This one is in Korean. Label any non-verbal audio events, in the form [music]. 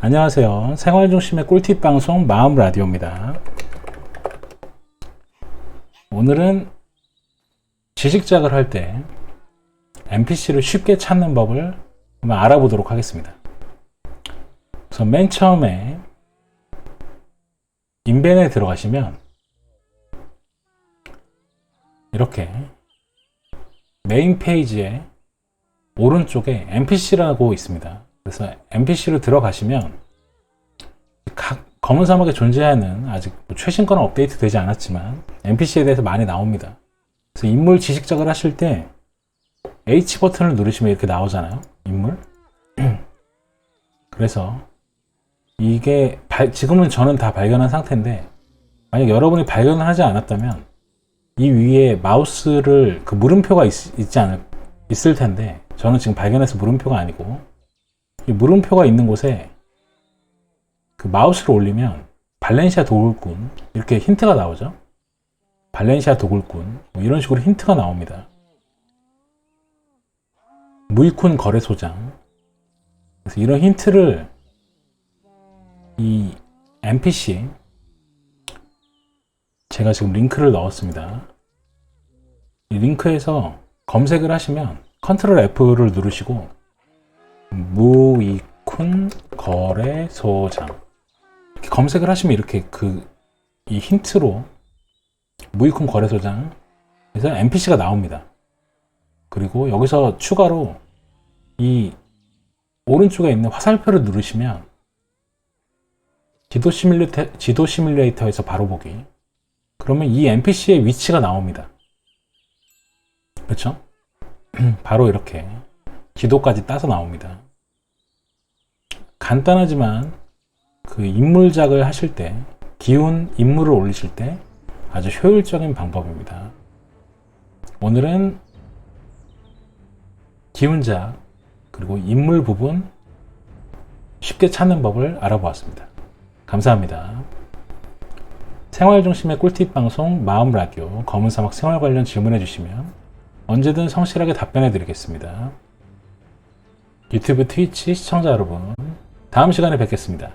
안녕하세요. 생활 중심의 꿀팁 방송 마음 라디오입니다. 오늘은 지식작을 할 때 NPC를 쉽게 찾는 법을 한번 알아보도록 하겠습니다. 그래서 맨 처음에 인벤에 들어가시면 이렇게 메인 페이지에 오른쪽에 NPC라고 있습니다. 그래서 NPC로 들어가시면 각 검은 사막에 존재하는 아직 뭐 최신 거는 업데이트 되지 않았지만 NPC에 대해서 많이 나옵니다. 그래서 인물 지식작을 하실 때 H 버튼을 누르시면 이렇게 나오잖아요. 인물. [clears throat] 그래서 이게 발- 지금은 저는 다 발견한 상태인데 만약 여러분이 발견을 하지 않았다면 이 위에 마우스를 그 물음표가 있, 있지 않을 있을 텐데 저는 지금 발견해서 물음표가 아니고 이 물음표가 있는 곳에 그 마우스를 올리면 발렌시아 도굴꾼 이렇게 힌트가 나오죠. 발렌시아 도굴꾼 뭐 이런 식으로 힌트가 나옵니다. 무이쿤 거래소장 그래서 이런 힌트를 이 NPC 제가 지금 링크를 넣었습니다. 이 링크에서 검색을 하시면 컨트롤 F를 누르시고 무이쿤 거래소장 이렇게 검색을 하시면 이렇게 그 이 힌트로 무이쿤 거래소장 에서 NPC가 나옵니다. 그리고 여기서 추가로 이 오른쪽에 있는 화살표를 누르시면 지도 시뮬레이터, 지도 시뮬레이터에서 바로 보기 그러면 이 NPC의 위치가 나옵니다. 그렇죠? [clears throat] 바로 이렇게 지도까지 따서 나옵니다. 간단하지만 그 인물작을 하실 때 기운 인물을 올리실 때 아주 효율적인 방법입니다. 오늘은 기운작 그리고 인물 부분 쉽게 찾는 법을 알아보았습니다. 감사합니다. 생활 중심의 꿀팁 방송 마음 라디오 검은 사막 생활 관련 질문해 주시면 언제든 성실하게 답변해 드리겠습니다. 유튜브 트위치 시청자 여러분, 다음 시간에 뵙겠습니다.